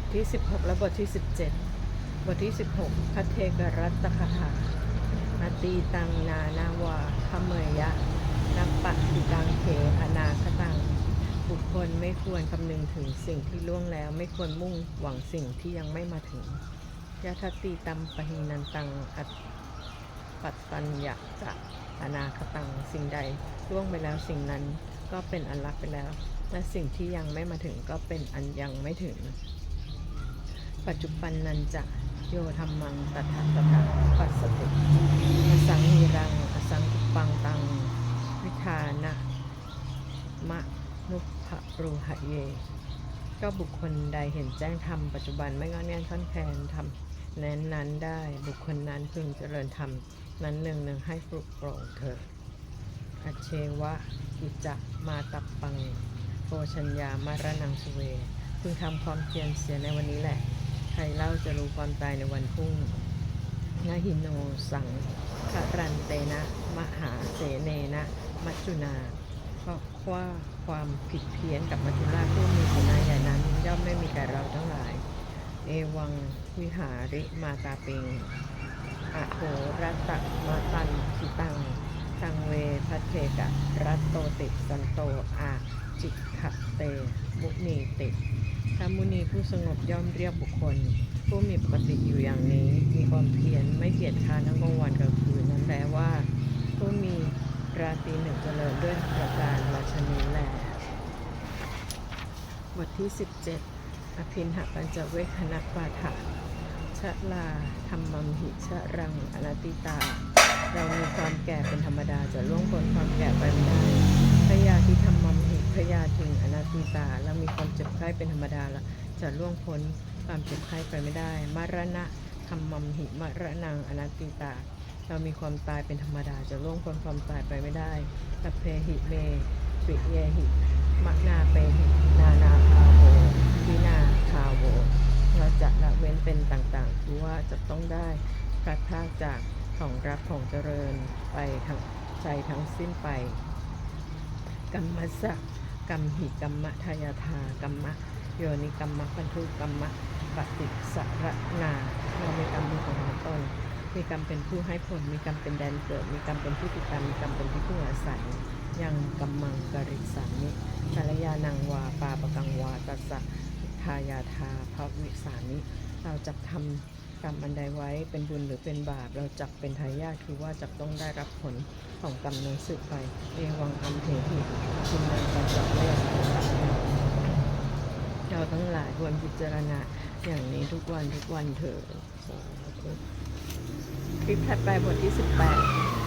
ทที่ 16 และบทที่ 17 บทที่ 16พัทเทกรัตตคาถาอตีตังนานาวาพเมยะ นัปปะติตังเขอนาคตัง บุคคลไม่ควรคำนึงถึงสิ่งที่ล่วงแล้ว ไม่ควรมุ่งหวังสิ่งที่ยังไม่มาถึงยะทัตติตัมปหินันตังอัตปัตตัญญะจะอนาคตังสิ่งใดล่วงไปแล้วสิ่งนั้นก็เป็นอันลักไปแล้ว และสิ่งที่ยังไม่มาถึงก็เป็นอันยังไม่ถึง ปัจจุบันนันจะโยธรรมังตถาตถาปัสสติอสังหิรังอสังกุปังตัง วิธานะมะนุภะรูหะเย ก็บุคคลใดเห็นแจ้งธรรมปัจจุบันไม่งอนแง่นท่อนแคลนธรรมนั้นนั้นได้บุคคลนั้นพึงเจริญธรรม นั้นหนึ่งหนึ่งให้ปลุกโปร่งเถิดอเชวะกิจะมาตับปังโพชัญญามารนังสเว พึงทำความเพียรเสียในวันนี้แหละ ใครเล่าจะรู้ความตายในวันพรุ่งนาหินโนสังคารันเตนะ มหาเสเนนะ มัจจุนาเพราะว่าความผิดเพี้ยนกับมัจจุราชผู้มีสีนาใหญ่นั้นย่อมไม่มีแก่เราทั้งหลาย เอวังวิหาริมาตาเปิงอโหรัตะมาตันทิตังตังเวพัทเทกะรัตโตติสันโตอาจิกขะ เต มุนีติถ้ามุนีผู้สงบย่อมเรียกบุคคล ผู้มีปกติอยู่อย่างนี้ มีความเพียรไม่เกียจค้านทั้งกลางวันกลางคืนนั้นแปลว่า ผู้มีราตรีหนึ่งเจริญด้วยประการราชนีแลบทที่ 17 อภินหปัญจเวคณปาฐะชะลาธรรมมหิชะรังอนัติตา เรามีความแก่เป็นธรรมดาจะล่วงพ้นความแก่ไปไม่ได้พยาธิธรรมมหิ ถึงอนัตติตาเรามีความเจ็บไข้เป็นธรรมดาละจะล่วงพ้นความเจ็บไข้ไปไม่ได้ มรณะธรรมัมหิมรณังอนัตติตา เรามีความตายเป็นธรรมดาจะล่วงพ้นความตายไปไม่ได้ตัพเพหิเมปิเยหิมะนาเปหินานาคาโววินาคาโวเราจะละเว้นเป็นต่างๆคือว่าจะต้องได้พลัดพรากจากของรักของเจริญไปทั้งใจทั้งสิ้นไปกรรมสัก กรรมหิกรรมทายาทากรรมะโยนิกรรมะพันธุกรรมะปฏิสระนา เรามีกรรมเป็นของตนมีกรรมเป็นผู้ให้ผล มีกรรมเป็นแดนเกิด มีกรรมเป็นผู้ติดตามมีกรรมเป็นที่พึ่งอาศัย ยังกำมังกริสามิชาลยานังวาปาปกังวาตัสสะทายาทาภวิสามิเราจะทำกรรมอันใดไว้เป็นบุญหรือเป็นบาป เราจักเป็นทายาทคือว่าจะต้องได้รับผลของกรรมนั้นสืบไป เอวังอัมเหหิคุณนังปัญจเวสสังเรา ทั้งหลายควรพิจารณาอย่างนี้ทุกวันทุกวันเถอะคลิปถัดไปบทที่ 18